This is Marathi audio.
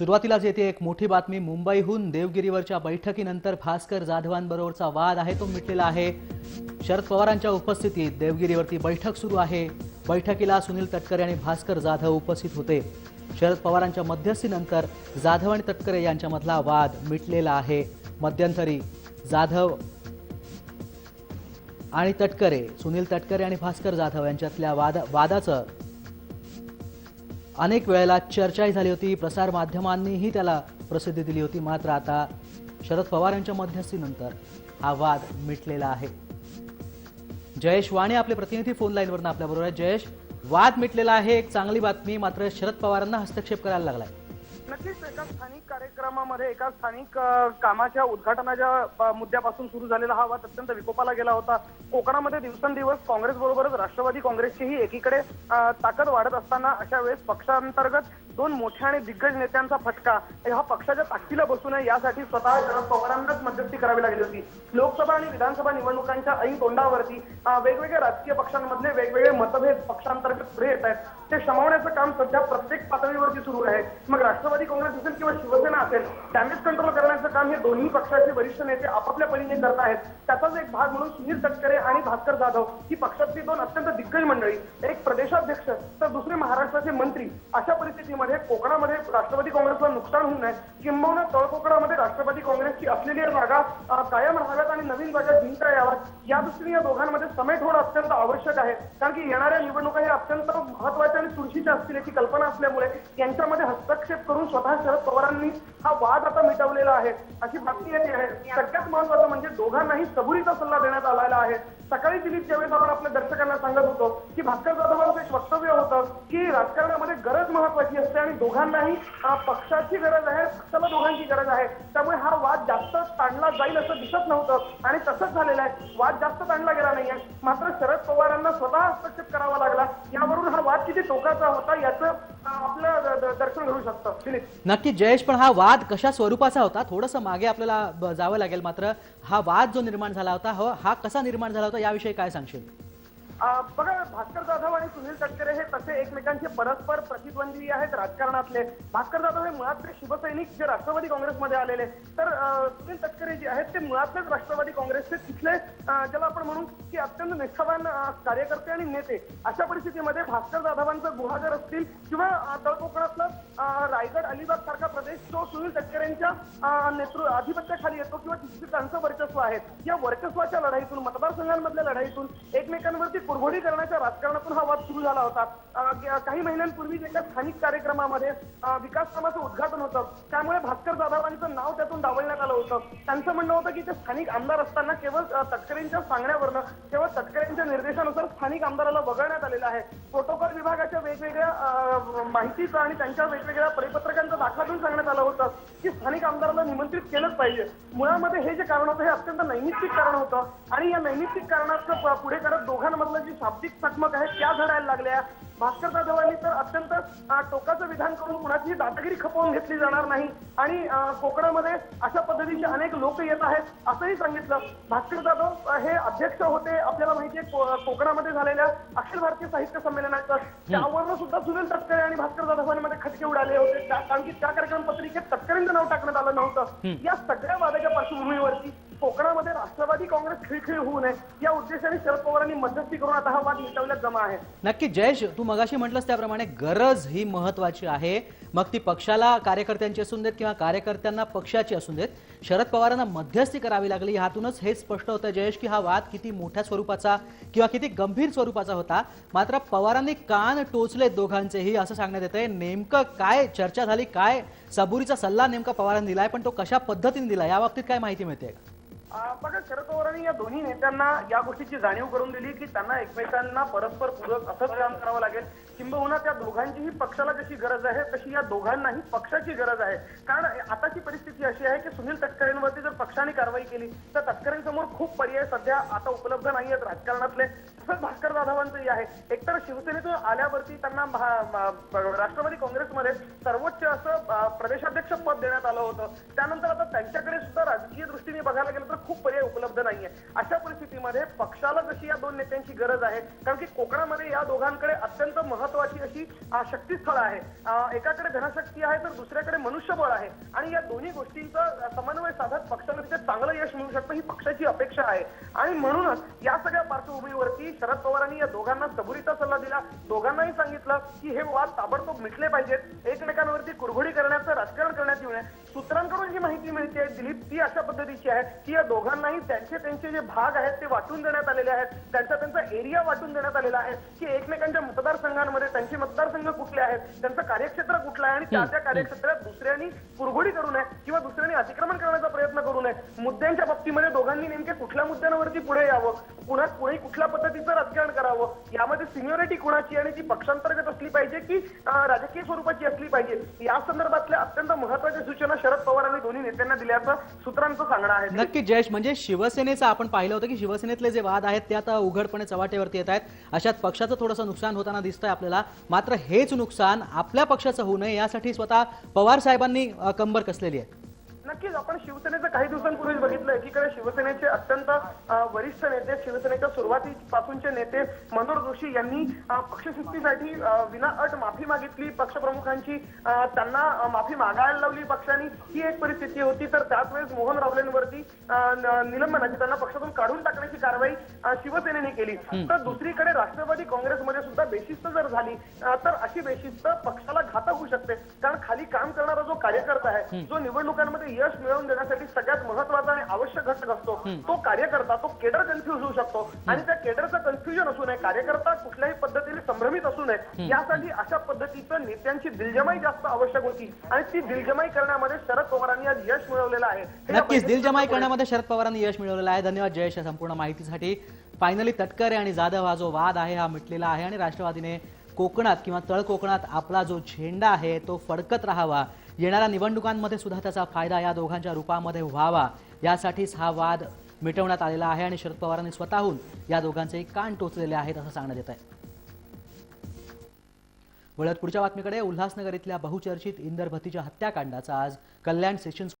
सुरुवातीलाच येते एक मोठी बातमी मुंबईहून देवगिरीवरच्या बैठकीनंतर भास्कर जाधवांबरोबरचा वाद आहे तो मिटलेला आहे. शरद पवारांच्या उपस्थितीत देवगिरीवरती बैठक सुरू आहे. बैठकीला सुनील तटकरे आणि भास्कर जाधव उपस्थित होते. शरद पवारांच्या मध्यस्थीनंतर जाधव आणि तटकरे यांच्यामधला वाद मिटलेला आहे. मध्यंतरी जाधव आणि तटकरे सुनील तटकरे आणि भास्कर जाधव यांच्यातल्या वाद वादाचं अनेक वेळेला चर्चाही झाली होती. प्रसार माध्यमांनीही त्याला प्रसिद्धी दिली होती. मात्र आता शरद पवार यांच्या मध्यस्थीनंतर हा वाद मिटलेला आहे. जयेश वाणे आपले प्रतिनिधी फोन लाईनवरनं आपल्याबरोबर आहे जयेश वाद मिटलेला आहे. एक चांगली बातमी मात्र शरद पवारांना हस्तक्षेप करायला लागलाय. नक्कीच एका स्थानिक कार्यक्रमामध्ये एका स्थानिक कामाच्या उद्घाटनाच्या मुद्द्यापासून सुरू झालेला हा वाद अत्यंत विकोपाला गेला होता. कोकणामध्ये दिवसेंदिवस काँग्रेस बरोबरच राष्ट्रवादी काँग्रेसचीही एकीकडे ताकद वाढत असताना अशा वेळेस पक्षांतर्गत दोन मोठ्या आणि दिग्गज नेत्यांचा फटका. हा पक्षाच्या ताकदीला बसू नये यासाठी स्वतः शरद पवारांनाच मध्यस्थी करावी लागली होती. लोकसभा आणि विधानसभा निवडणुकांच्या ऐन तोंडावरती वेगवेगळ्या राजकीय पक्षांमधले वेगवेगळे मतभेद पक्षांतर्गत पुढे येत आहेत. ते शमवण्याचं काम सध्या प्रत्येक पातळीवरती सुरू आहे. मग राष्ट्रवादी काँग्रेस असेल किंवा शिवसेना असेल डॅमेज कंट्रोल करण्याचं काम हे दोन्ही पक्षाचे वरिष्ठ नेते आपापल्या परीने करत आहेत. त्याचाच एक भाग म्हणून सुनील तटकरे आणि भास्कर जाधव ही पक्षातली दोन अत्यंत दिग्गज मंडळी. एक प्रदेशाध्यक्ष तर दुसरे महाराष्ट्राचे मंत्री. अशा परिस्थितीमध्ये कोकणामध्ये राष्ट्रवादी काँग्रेसला नुकसान होऊ नये. किंबहुना तळकोकणामध्ये राष्ट्रवादी काँग्रेसची असलेली जागा काय कायम या दृष्टीने या दोघांमध्ये समेट होणं अत्यंत आवश्यक आहे. कारण की येणाऱ्या निवडणुका ह्या अत्यंत महत्त्वाच्या आणि चुरशीच्या असतील याची कल्पना असल्यामुळे यांच्यामध्ये हस्तक्षेप करून स्वतः शरद पवारांनी हा वाद आता मिटवलेला आहे. अशी बातमी येते आहे. सगळ्यात महत्वाचं म्हणजे दोघांनाही सबुरीचा सल्ला देण्यात आलेला आहे. सकाळी दिलीप ज्यावेळेस आपण आपल्या दर्शकांना सांगत होतो की भास्कर जाधवांचं एक वक्तव्य होतं की राजकारणामध्ये गरज महत्वाची असते आणि दोघांनाही पक्षाची गरज आहे पक्षाला दोघांची गरज आहे. त्यामुळे हा वाद जास्त ताणला जाईल असं दिसत नव्हतं. आणि तसंच झालेलं आहे. वाद जास्त ताणला गेला नाहीये. मात्र शरद पवारांना स्वतः हस्तक्षेप करावा लागला. यावरून हा वाद किती टोकाचा होता याचं आपलं दर्शन घडू शकतं. दिलीप नक्की जयेश पण हा वाद कशा स्वरूपाचा होता? थोडंसं मागे आपल्याला जावं लागेल मात्र हा वाद जो निर्माण झाला होता हो हा कसा निर्माण झाला होता याविषयी काय सांगशील? बघा भास्कर जाधव आणि सुनील तटकरे हे तसे एकमेकांचे परस्पर प्रतिद्वंदी आहेत राजकारणातले. भास्कर जाधव हे मुळातले शिवसैनिक जे राष्ट्रवादी काँग्रेसमध्ये आलेले. तर सुनील तटकरे जे आहेत ते मुळातलेच राष्ट्रवादी काँग्रेसचे तिथले ज्याला आपण म्हणू की अत्यंत निष्ठावान कार्यकर्ते आणि नेते. अशा परिस्थितीमध्ये भास्कर जाधवांचं गुहागर असतील किंवा तळकोकणातला रायगड अलिबाग सारखा प्रदेश जो सुनील तटकरेंच्या नेतृत्व नेतृ अधिपत्याखाली येतो किंवा तिथे त्यांचं वर्चस्व आहेत. या वर्चस्वाच्या लढाईतून मतदारसंघांमधल्या लढाईतून एकमेकांवरती कुरघोडी करण्याच्या राजकारणातून हा वाद सुरू झाला होता. काही महिन्यांपूर्वी एका स्थानिक कार्यक्रमामध्ये विकास कामाचं उद्घाटन होतं. त्यामुळे भास्कर जाधवांचं नाव त्यातून डावलण्यात आलं होतं. त्यांचं म्हणणं होतं की ते स्थानिक आमदार असताना केवळ तटकरेंच्या सांगण्यावरनं केवळ तटकरेंच्या निर्देशानुसार स्थानिक आमदाराला वगळण्यात आलेलं आहे. प्रोटोकॉल विभागाच्या वेगवेगळ्या माहितीचं आणि त्यांच्या वेगवेगळ्या परिपत्रकांचा दाखला देऊन सांगण्यात आलं होतं की स्थानिक आमदाराला निमंत्रित केलंच पाहिजे. मुळामध्ये हे जे कारण होतं हे अत्यंत नैमित्तिक कारण होतं. आणि या नैमित्तिक कारणाचं प- पुढे करत दोघांमधलं जी शाब्दिक चकमक आहे त्या घडायला लागल्या. भास्कर जाधवांनी तर अत्यंत टोकाचं विधान करून कुणाची दादागिरी खपवून घेतली जाणार नाही. आणि कोकणामध्ये अशा पद्धतीचे अनेक लोक येत आहेत असंही सांगितलं. भास्कर जाधव हे अध्यक्ष होते आपल्याला माहिती आहे को- कोकणामध्ये झालेल्या अखिल भारतीय साहित्य संमेलनाचं. त्यावरनं सुद्धा सुनील तटकरे आणि भास्कर जाधवांमध्ये खटके उडाले होते. त्या- कारण की त्या कार्यक्रम पत्रिकेत तटकरेंचं नाव टाकण्यात आलं नव्हतं. या सगळ्या वादाच्या पार्श्वभूमीवरती कोकणामध्ये राष्ट्रवादी काँग्रेस खिळखिळ होऊ नये. या उद्देशाने शरद पवारांनी मध्यस्थी करून आता हा वाद मिटवल्यात जमा आहे. नक्की जयेश तू मगाशी म्हटलंस त्याप्रमाणे गरज ही महत्वाची आहे. मग ती पक्षाला कार्यकर्त्यांची असून देत किंवा कार्यकर्त्यांना पक्षाची असून देत शरद पवारांना मध्यस्थी करावी लागली ह्यातूनच हे स्पष्ट होतं जयेश की हा वाद किती मोठ्या स्वरूपाचा किंवा किती गंभीर स्वरूपाचा होता. मात्र पवारांनी कान टोचले दोघांचेही असं सांगण्यात येतंय. नेमकं काय चर्चा झाली काय सबुरीचा सल्ला नेमका पवारांनी दिलाय पण तो कशा पद्धतीने दिला या बाबतीत काय माहिती मिळते का बघा शरद पवारांनी या दोन्ही नेत्यांना या गोष्टीची जाणीव करून दिली की त्यांना एकमेकांना परस्पर पूरक असंच काम करावं लागेल. किंबहुना त्या दोघांचीही पक्षाला जशी गरज आहे तशी या दोघांनाही पक्षाची गरज आहे. कारण आताची परिस्थिती अशी आहे की सुनील तटकरेंवरती जर पक्षाने कारवाई केली तर तटकरेंसमोर खूप पर्याय सध्या आता उपलब्ध नाही आहेत राजकारणातले. तसंच भास्कर जाधवांचंही आहे. एकतर शिवसेनेतून आल्यावरती त्यांना राष्ट्रवादी काँग्रेसमध्ये सर्वोच्च असं प्रदेशाध्यक्ष पद देण्यात आलं होतं. त्यानंतर आता त्यांच्याकडे सुद्धा राजकीय दृष्टीने बघायला गेलं तर खूप पर्याय उपलब्ध नाहीये. अशा परिस्थितीमध्ये पक्षाला जशी या दोन नेत्यांची गरज आहे कारण की कोकणामध्ये या दोघांकडे अत्यंत महत्वाची अशी अ, शक्तीस्थळ आहे एकाकडे धनशक्ती आहे तर दुसऱ्याकडे मनुष्यबळ आहे. आणि या दोन्ही गोष्टींचा समन्वय साधत पक्षाला तिथे चांगलं यश मिळू शकतं ही पक्षाची अपेक्षा आहे. आणि म्हणूनच या सगळ्या पार्श्वभूमीवरती शरद पवारांनी या दोघांना सबुरीचा सल्ला दिला. दोघांनाही सांगितलं की हे वाद ताबडतोब मिटले पाहिजेत. एकमेकांवरती कुरघोडी करण्याचं राजकारण करण्याचं येऊ नये सूत्रांकडून जी माहिती मिळते दिलीप ती अशा पद्धतीची आहे. की या दोघांनाही त्यांचे त्यांचे जे भाग आहेत ते वाटून देण्यात आलेले आहेत. त्यांचा त्यांचा एरिया वाटून देण्यात आलेला आहे. की एकमेकांच्या मतदारसंघांमध्ये त्यांचे मतदारसंघ कुठले आहेत त्यांचं कार्यक्षेत्र कुठलं आहे आणि त्या त्या कार्यक्षेत्रात दुसऱ्यांनी कुरघोडी करू नये किंवा दुसऱ्यांनी अतिक्रमण करण्याचा प्रयत्न करू नये. मुद्द्यांच्या बाबतीमध्ये दोघांनी नेमके कुठल्या मुद्द्यांवरती पुढे यावं? पुन्हा पुढे कुठल्या पद्धतीचं राजकारण करावं? यामध्ये सिनियरिटी कुणाची आणि ती पक्षांतर्गत असली पाहिजे की राजकीय स्वरूपाची असली पाहिजे? या संदर्भातल्या अत्यंत महत्त्वाच्या सूचना शरद पवारांनी दोन्ही नेत्यांना दिल्याचं सूत्रांचं सांगणं आहे. नक्की जयेश म्हणजे शिवसेनेचं आपण पाहिलं होतं की शिवसेनेतले जे वाद आहेत ते आता उघडपणे चव्हाट्यावरती येत आहेत. अशात पक्षाचं थोडंसं नुकसान होताना दिसतंय आपल्याला. मात्र हेच नुकसान आपल्या पक्षाचं होऊ नये यासाठी स्वतः पवार साहेबांनी कंबर कसलेली आहे? नक्कीच आपण शिवसेनेचं काही दिवसांपूर्वीच बघितलं एकीकडे शिवसेनेचे अत्यंत वरिष्ठ नेते शिवसेनेच्या सुरुवातीपासूनचे नेते मनोहर जोशी यांनी अ, पक्षशिस्तीसाठी अ, विनाअट माफी मागितली पक्षप्रमुखांची त्यांना माफी मागायला लावली पक्षाने. ही एक परिस्थिती होती. तर त्याच वेळेस मोहन रावलेंवरती निलंबनाची त्यांना पक्षातून काढून टाकण्याची कारवाई शिवसेनेने केली. तर दुसरीकडे राष्ट्रवादी काँग्रेसमध्ये सुद्धा बेशिस्त जर झाली तर अशी बेशिस्त पक्षाला घातक होऊ शकते. कारण खाली काम करणारा जो कार्यकर्ता आहे जो निवडणुकांमध्ये यश मिळवून देण्यासाठी सगळ्यात महत्त्वाचा आणि आवश्यक घटक असतो. तो कार्यकर्ता तो केडर कन्फ्युज होऊ शकतो. आणि त्या केडरचं कन्फ्युजन असू नये कार्यकर्ता कुठल्याही पद्धतीने संभ्रमित असू नये यासाठी अशा पद्धतीचं नेत्यांची दिलजमाई जास्त आवश्यक होती. आणि ती दिलजमाई करण्यामध्ये शरद पवारांनी आज यश मिळवलेलं आहे. नक्कीच दिलजमाई करण्यामध्ये शरद पवारांनी यश मिळवलेलं आहे. धन्यवाद जयेश या संपूर्ण माहितीसाठी. फायनली तटकरे आणि जाधव हा जो वाद आहे हा मिटलेला आहे आणि राष्ट्रवादीने कोकणात किंवा तळ कोकणात आपला जो झेंडा आहे तो फडकत राहावा. येणाऱ्या निवडणुकांमध्ये सुद्धा त्याचा फायदा या दोघांच्या रूपामध्ये व्हावा. यासाठीच हा वाद मिटवण्यात आलेला आहे आणि शरद पवारांनी स्वतःहून या दोघांचे कान टोचलेले आहेत असं सांगण्यात येत आहे वळत पुढच्या बातमीकडे उल्हासनगर इथल्या बहुचर्चित इंदर भतीच्या हत्याकांडाचा आज कल्याण सेशन्स